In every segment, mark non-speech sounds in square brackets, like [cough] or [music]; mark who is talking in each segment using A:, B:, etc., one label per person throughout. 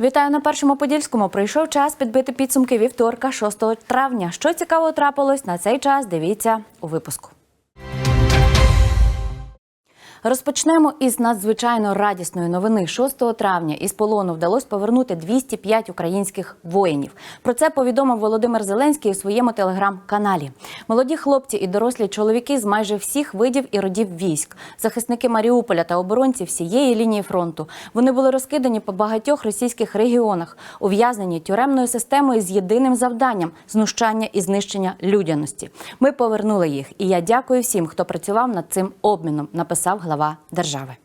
A: Вітаю на першому подільському. Прийшов час підбити підсумки вівторка, 6 травня. Що цікаво трапилось на цей час? Дивіться у випуску. Розпочнемо із надзвичайно радісної новини. 6 травня із полону вдалося повернути 205 українських воїнів. Про це повідомив Володимир Зеленський у своєму телеграм-каналі. Молоді хлопці і дорослі чоловіки з майже всіх видів і родів військ, захисники Маріуполя та оборонці всієї лінії фронту. Вони були розкидані по багатьох російських регіонах, ув'язнені тюремною системою з єдиним завданням знущання і знищення людяності. Ми повернули їх, і я дякую всім, хто працював над цим обміном. Написав глава держави.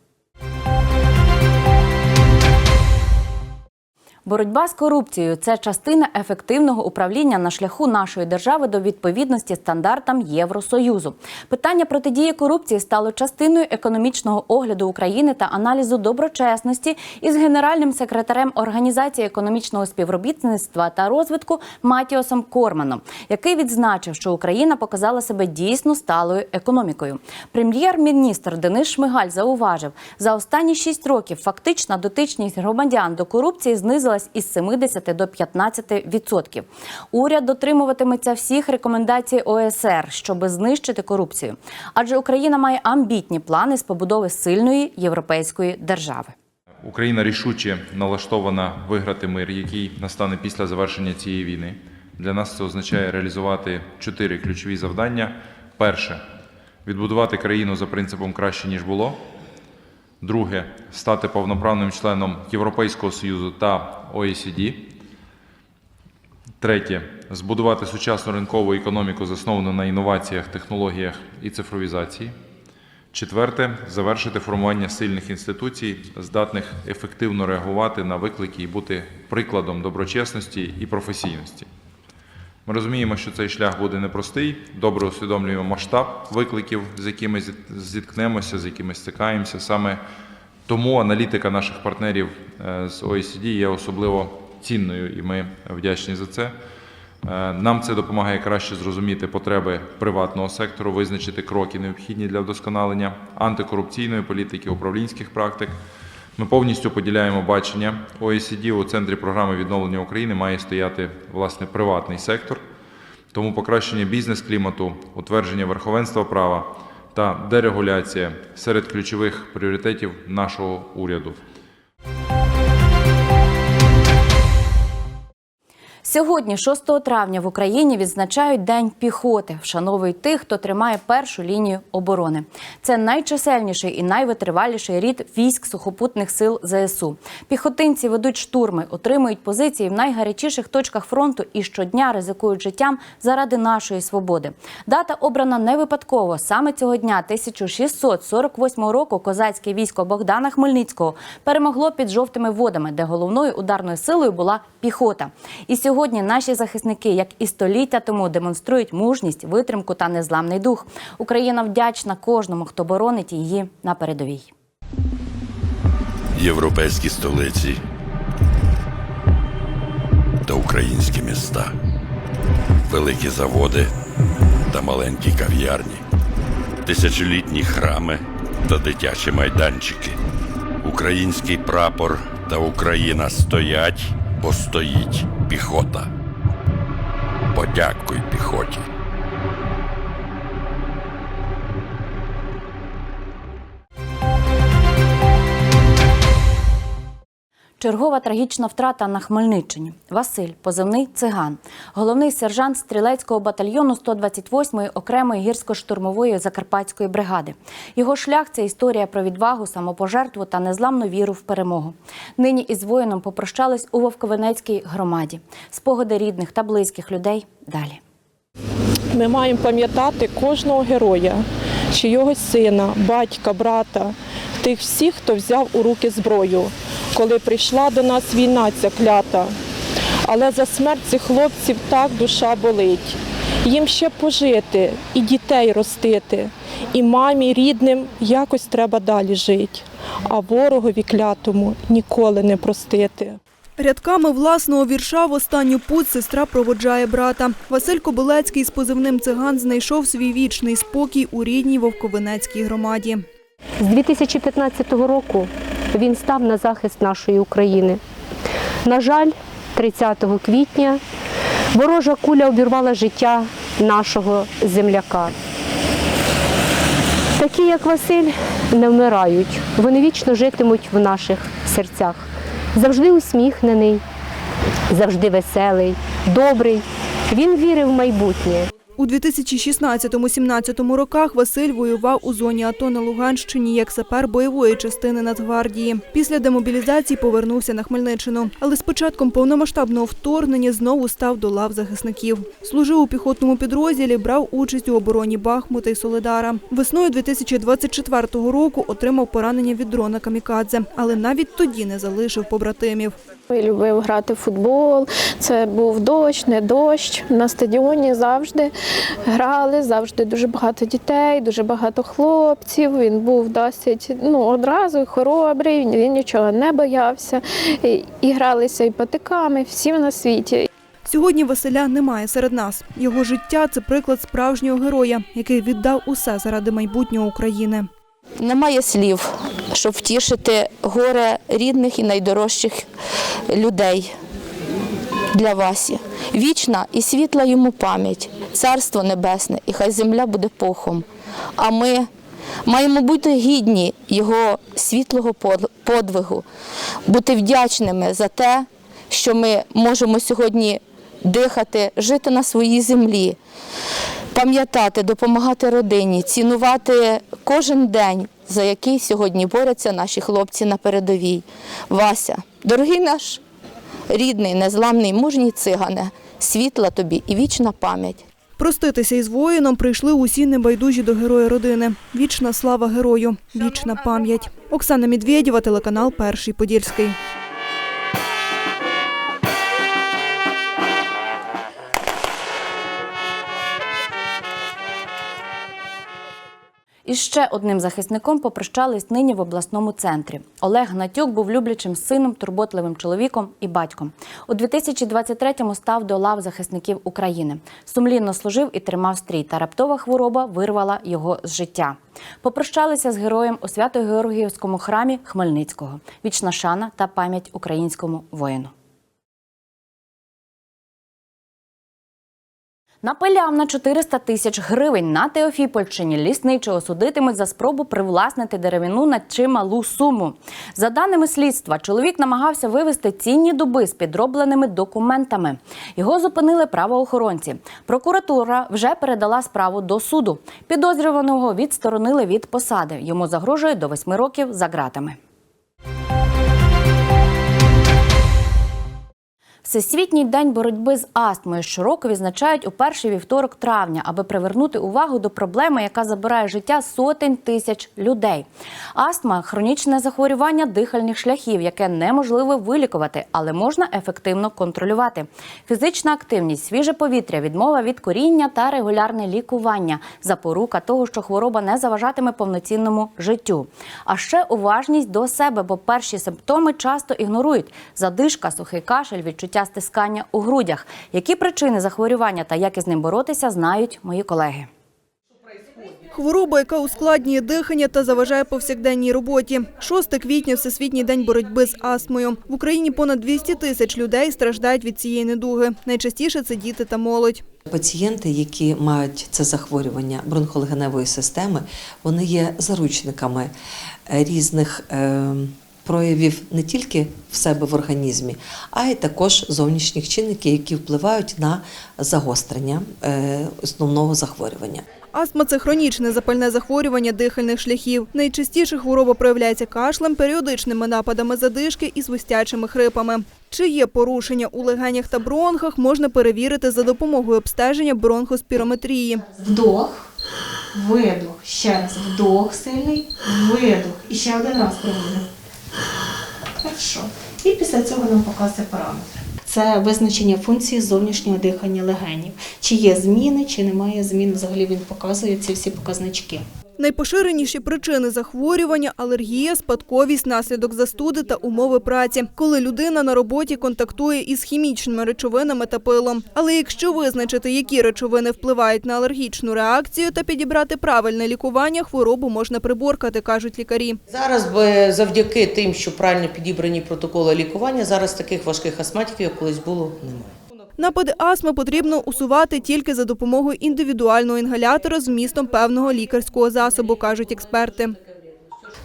A: Боротьба з корупцією це частина ефективного управління на шляху нашої держави до відповідності стандартам Євросоюзу. Питання протидії корупції стало частиною економічного огляду України та аналізу доброчесності із генеральним секретарем Організації економічного співробітництва та розвитку Матіосом Корманом, який відзначив, що Україна показала себе дійсно сталою економікою. Прем'єр-міністр Денис Шмигаль зауважив, за останні шість років фактична дотичність громадян до корупції знизилась із 70 до 15 відсотків. Уряд дотримуватиметься всіх рекомендацій ОСР, щоб знищити корупцію. Адже Україна має амбітні плани з побудови сильної європейської держави.
B: Україна рішуче налаштована виграти мир, який настане після завершення цієї війни. Для нас це означає реалізувати чотири ключові завдання. Перше відбудувати країну за принципом краще ніж було. Друге стати повноправним членом Європейського Союзу та ОЕСД. Третє збудувати сучасну ринкову економіку, засновану на інноваціях, технологіях і цифровізації. Четверте завершити формування сильних інституцій, здатних ефективно реагувати на виклики і бути прикладом доброчесності і професійності. Ми розуміємо, що цей шлях буде непростий, добре усвідомлюємо масштаб викликів, з якими зіткнемося, з якими стикаємося. Саме тому аналітика наших партнерів е, з OECD є особливо цінною, і ми вдячні за це. Е, Нам це допомагає краще зрозуміти потреби приватного сектору, визначити кроки, необхідні для вдосконалення антикорупційної політики, управлінських практик. Ми повністю поділяємо бачення ОЕСД у центрі програми відновлення України має стояти власне приватний сектор. Тому покращення бізнес-клімату, утвердження верховенства права та дерегуляція серед ключових пріоритетів нашого уряду.
A: Сьогодні, 6 травня, в Україні відзначають День піхоти, вшановують тих, хто тримає першу лінію оборони. Це найчисельніший і найвитриваліший рід військ сухопутних сил ЗСУ. Піхотинці ведуть штурми, отримують позиції в найгарячіших точках фронту і щодня ризикують життям заради нашої свободи. Дата обрана не випадково. Саме цього дня 1648 року козацьке військо Богдана Хмельницького перемогло під жовтими водами, де головною ударною силою була піхота. І сьогодні наші захисники, як і століття тому, демонструють мужність, витримку та незламний дух. Україна вдячна кожному, хто боронить її на передовій.
C: європейські столиці та українські міста, великі заводи та маленькі кав'ярні, тисячолітні храми та дитячі майданчики. Український прапор та Україна стоять, бо стоїть піхота. Подякуй піхоті.
A: Чергова трагічна втрата на Хмельниччині. Василь, позивний циган, головний сержант стрілецького батальйону 128-ї окремої гірсько-штурмової закарпатської бригади. Його шлях це історія про відвагу, самопожертву та незламну віру в перемогу. Нині із воїном попрощались у Вовковенецькій громаді. Спогади рідних та близьких людей далі.
D: Ми маємо пам'ятати кожного героя, чи його сина, батька, брата, тих всіх, хто взяв у руки зброю, коли прийшла до нас війна ця клята. Але за смерть цих хлопців так душа болить. Їм ще пожити і дітей ростити, і мамі, рідним якось треба далі жити, а ворогові клятому ніколи не простити.
E: Рядками власного вірша в останню путь сестра проводжає брата. Василь Кобилецький з позивним циган знайшов свій вічний спокій у рідній Вовковенецькій громаді.
F: З 2015 року він став на захист нашої України. На жаль, 30 квітня ворожа куля обірвала життя нашого земляка. Такі, як Василь, не вмирають. Вони вічно житимуть в наших серцях. Завжди усміхнений, завжди веселий, добрий. Він вірив в майбутнє.
E: У 2016-17 роках Василь воював у зоні АТО на Луганщині як сапер бойової частини Нацгвардії. Після демобілізації повернувся на Хмельниччину, але з початком повномасштабного вторгнення знову став до лав захисників. Служив у піхотному підрозділі, брав участь у обороні Бахмута і Соледара. Весною 2024 року отримав поранення від дрона Камікадзе, але навіть тоді не залишив побратимів.
G: Любив грати в футбол. Це був дощ, не дощ. На стадіоні завжди грали, завжди дуже багато дітей, дуже багато хлопців. Він був досить ну, одразу хоробрий, він нічого не боявся. І, і гралися і патиками, всім на світі.
E: Сьогодні Василя немає серед нас. Його життя це приклад справжнього героя, який віддав усе заради майбутнього України.
H: Немає слів, щоб втішити горе рідних і найдорожчих людей для Васі. Вічна і світла йому пам'ять, царство небесне, і хай земля буде пухом. А ми маємо бути гідні його світлого подвигу, бути вдячними за те, що ми можемо сьогодні дихати, жити на своїй землі пам'ятати, допомагати родині, цінувати кожен день, за який сьогодні борються наші хлопці на передовій. Вася, дорогий наш рідний, незламний, мужній цигане, світла тобі і вічна пам'ять.
E: Проститися із воїном прийшли усі небайдужі до героя родини. Вічна слава герою, вічна пам'ять. Оксана Медведєва, телеканал Перший Подільський.
A: І ще одним захисником попрощались нині в обласному центрі. Олег Гнатюк був люблячим сином, турботливим чоловіком і батьком. У 2023-му став до лав захисників України. Сумлінно служив і тримав стрій, та раптова хвороба вирвала його з життя. Попрощалися з героєм у Свято-Георгіївському храмі Хмельницького. Вічна шана та пам'ять українському воїну. Напиляв на 400 тисяч гривень на Теофіпольщині лісничого судитимуть за спробу привласнити деревину на чималу суму. За даними слідства, чоловік намагався вивезти цінні дуби з підробленими документами. Його зупинили правоохоронці. Прокуратура вже передала справу до суду. Підозрюваного відсторонили від посади. Йому загрожує до 8 років за ґратами. Всесвітній день боротьби з астмою щороку відзначають у перший вівторок травня, аби привернути увагу до проблеми, яка забирає життя сотень тисяч людей. Астма хронічне захворювання дихальних шляхів, яке неможливо вилікувати, але можна ефективно контролювати. Фізична активність, свіже повітря, відмова від коріння та регулярне лікування запорука того, що хвороба не заважатиме повноцінному життю. А ще уважність до себе, бо перші симптоми часто ігнорують: задишка, сухий кашель, відчуття стискання у грудях. Які причини захворювання та як із ним боротися, знають мої колеги.
E: Хвороба, яка ускладнює дихання та заважає повсякденній роботі. 6 квітня – Всесвітній день боротьби з астмою. В Україні понад 200 тисяч людей страждають від цієї недуги. Найчастіше це діти та молодь.
I: Пацієнти, які мають це захворювання бронхолегеневої системи, вони є заручниками різних е, проявів не тільки в себе в організмі, а й також зовнішніх чинників, які впливають на загострення е, основного захворювання.
E: Астма – це хронічне запальне захворювання дихальних шляхів. Найчастіше хвороба проявляється кашлем, періодичними нападами задишки і свистячими хрипами. Чи є порушення у легенях та бронхах, можна перевірити за допомогою обстеження бронхоспірометрії.
J: Вдох, видох. Ще раз вдох сильний, видох. І ще один раз проводимо. Хорошо. І після цього нам показує параметри. Це визначення функції зовнішнього дихання легенів. Чи є зміни, чи немає змін. Взагалі він показує ці всі показнички.
E: Найпоширеніші причини захворювання – алергія, спадковість, наслідок застуди та умови праці, коли людина на роботі контактує із хімічними речовинами та пилом. Але якщо визначити, які речовини впливають на алергічну реакцію та підібрати правильне лікування, хворобу можна приборкати, кажуть лікарі.
K: Зараз завдяки тим, що правильно підібрані протоколи лікування, зараз таких важких астматиків, як колись було, немає.
E: Напади астми потрібно усувати тільки за допомогою індивідуального інгалятора з вмістом певного лікарського засобу, кажуть експерти.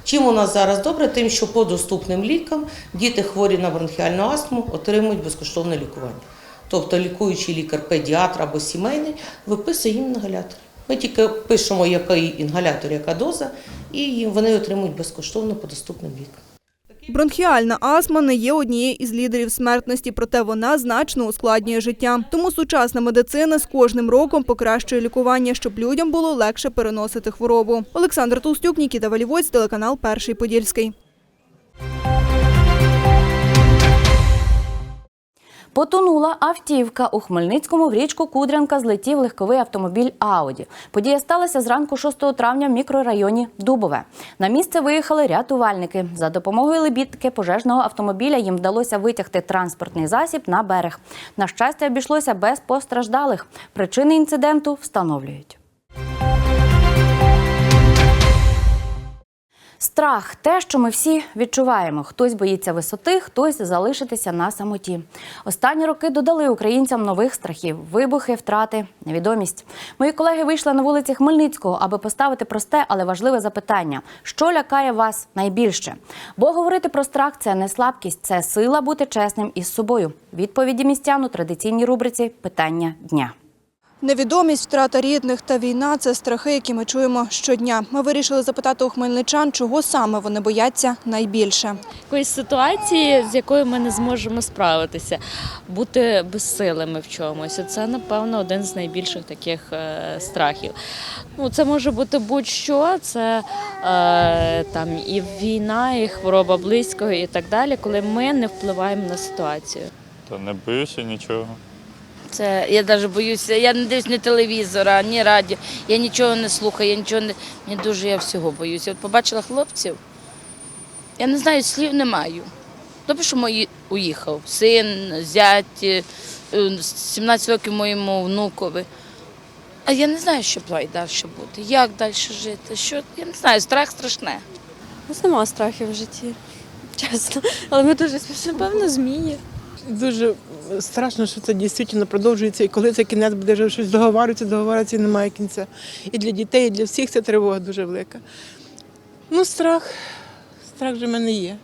K: Чим у нас зараз добре? Тим, що по доступним лікам діти хворі на бронхіальну астму отримують безкоштовне лікування. Тобто лікуючий лікар-педіатр або сімейний виписує їм інгалятор. Ми тільки пишемо, який інгалятор, яка доза, і вони отримують безкоштовно по доступним лікам.
E: Бронхіальна астма не є однією із лідерів смертності, проте вона значно ускладнює життя. Тому сучасна медицина з кожним роком покращує лікування, щоб людям було легше переносити хворобу. Олександр Толстюк, Нікіта Валівоць, телеканал Перший Подільський.
A: Потонула автівка. У Хмельницькому в річку Кудрянка злетів легковий автомобіль Ауді. Подія сталася зранку 6 травня в мікрорайоні Дубове. На місце виїхали рятувальники. За допомогою лебідки пожежного автомобіля їм вдалося витягти транспортний засіб на берег. На щастя, обійшлося без постраждалих. Причини інциденту встановлюють. Страх те, що ми всі відчуваємо. Хтось боїться висоти, хтось залишитися на самоті. Останні роки додали українцям нових страхів: вибухи, втрати, невідомість. Мої колеги вийшли на вулиці Хмельницького, аби поставити просте, але важливе запитання: що лякає вас найбільше? Бо говорити про страх це не слабкість, це сила бути чесним із собою. Відповіді містян у традиційній рубриці Питання дня.
E: Невідомість, втрата рідних та війна це страхи, які ми чуємо щодня. Ми вирішили запитати у хмельничан, чого саме вони бояться найбільше.
L: якоїсь ситуації, з якою ми не зможемо справитися, бути безсилими в чомусь. Це, напевно, один з найбільших таких е, страхів. Ну, це може бути будь-що, це е, там і війна, і хвороба близького, і так далі, коли ми не впливаємо на ситуацію.
M: Та не боюся нічого.
L: Це я навіть боюся. Я не дивлюсь ні телевізора, ні радіо. Я нічого не слухаю, я нічого не мені дуже я всього боюся. От побачила хлопців. Я не знаю, слів не маю. Добре, що мої уїхав. Син, зять, е, 17 років моєму внукові. А я не знаю, що плай далі бути. Як далі жити? Що я не знаю, страх страшне.
N: У нема страхів в житті, [laughs] чесно. Але ми дуже смішно, певно, змії.
O: Дуже страшно, що це дійсно продовжується, і коли це кінець буде вже щось договарюється, договарюється і немає кінця. І для дітей, і для всіх це тривога дуже велика. Ну, страх, страх вже в мене є.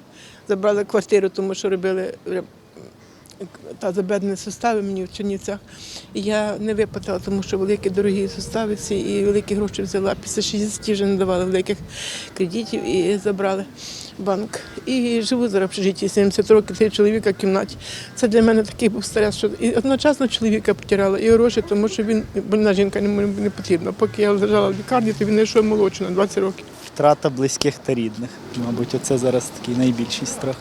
O: Забрали квартиру, тому що робили ре- та забедені сустави мені в Чернівцях. І я не виплатила, тому що великі дорогі сустави ці і великі гроші взяла. Після 60 вже не давали великих кредитів і забрали банк. І живу зараз в житті 70 років, три чоловіка в кімнаті. Це для мене такий був стрес, що і одночасно чоловіка потеряла, і гроші, тому що він больна жінка не, потрібна. Поки я лежала в лікарні, то він знайшов молодшу на 20 років.
P: Втрата близьких та рідних. Мабуть, оце зараз такий найбільший страх.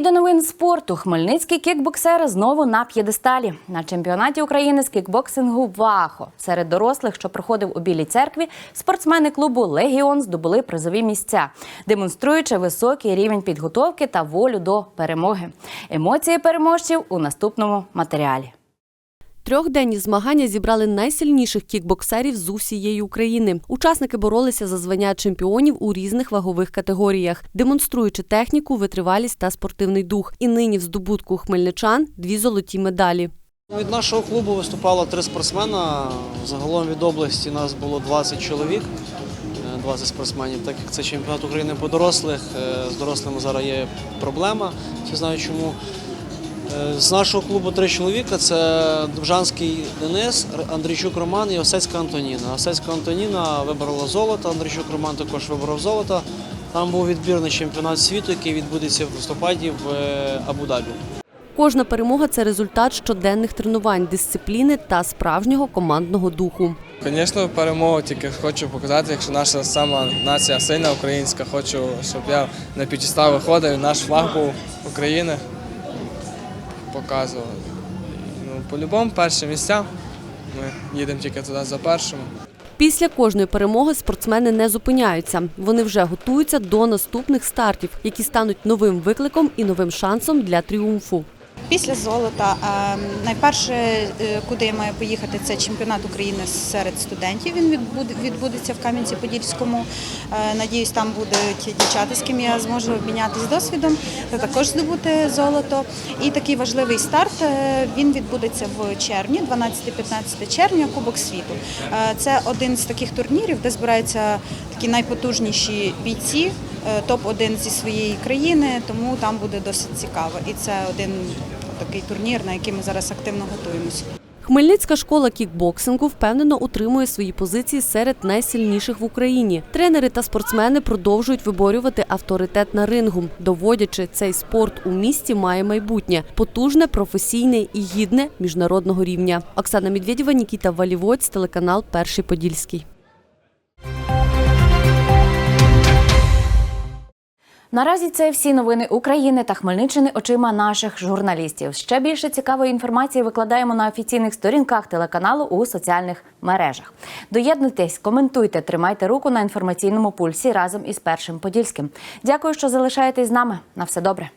A: До новин спорту. Хмельницькі кікбоксери знову на п'єдесталі. На чемпіонаті України з кікбоксингу ВАХО серед дорослих, що проходив у Білій церкві, спортсмени клубу Легіон здобули призові місця, демонструючи високий рівень підготовки та волю до перемоги. Емоції переможців у наступному матеріалі.
Q: Трьохденні змагання зібрали найсильніших кікбоксерів з усієї України. Учасники боролися за звання чемпіонів у різних вагових категоріях, демонструючи техніку, витривалість та спортивний дух. І нині в здобутку хмельничан дві золоті медалі.
R: Від нашого клубу виступало три спортсмена. Загалом від області нас було 20 чоловік, е, 20 спортсменів. Так як це чемпіонат України по дорослих, е, з дорослими зараз є проблема. Не знаю чому. З нашого клубу три чоловіка це Довжанський Денис, Андрійчук Роман і Осецька Антоніна. Осецька Антоніна виборола золото, Андрійчук Роман також виборов золото. Там був відбірний чемпіонат світу, який відбудеться в листопаді в е, Абу-Дабі.
Q: Кожна перемога це результат щоденних тренувань, дисципліни та справжнього командного духу.
S: Звісно, перемогу тільки хочу показати, якщо наша сама нація сильна українська, хочу, щоб я на п'ятістав виходив, наш флаг був України. Показував. Ну, по-любому перші місця. Ми їдемо тільки туди за першим.
Q: Після кожної перемоги спортсмени не зупиняються. Вони вже готуються до наступних стартів, які стануть новим викликом і новим шансом для тріумфу.
T: Після золота найперше, е, куди я маю поїхати, це чемпіонат України серед студентів. Він відбуде- відбудеться в Кам'янці-Подільському. Е, Надіюсь, там будуть дівчата, з ким я зможу обмінятися досвідом та також здобути золото. І такий важливий старт е, він відбудеться в червні, 12-15 червня, Кубок світу. Це один з таких турнірів, де збираються такі найпотужніші бійці, е, топ-1 зі своєї країни, тому там буде досить цікаво. І це один такий турнір, на який ми зараз активно готуємося.
Q: Хмельницька школа кікбоксингу впевнено утримує свої позиції серед найсильніших в Україні. Тренери та спортсмени продовжують виборювати авторитет на рингу, доводячи, цей спорт у місті має майбутнє потужне, професійне і гідне міжнародного рівня. Оксана Медведєва, Нікіта Валівоць, телеканал Перший Подільський.
A: Наразі це всі новини України та Хмельниччини очима наших журналістів. Ще більше цікавої інформації викладаємо на офіційних сторінках телеканалу у соціальних мережах. Доєднуйтесь, коментуйте, тримайте руку на інформаційному пульсі разом із першим подільським. Дякую, що залишаєтесь з нами. На все добре.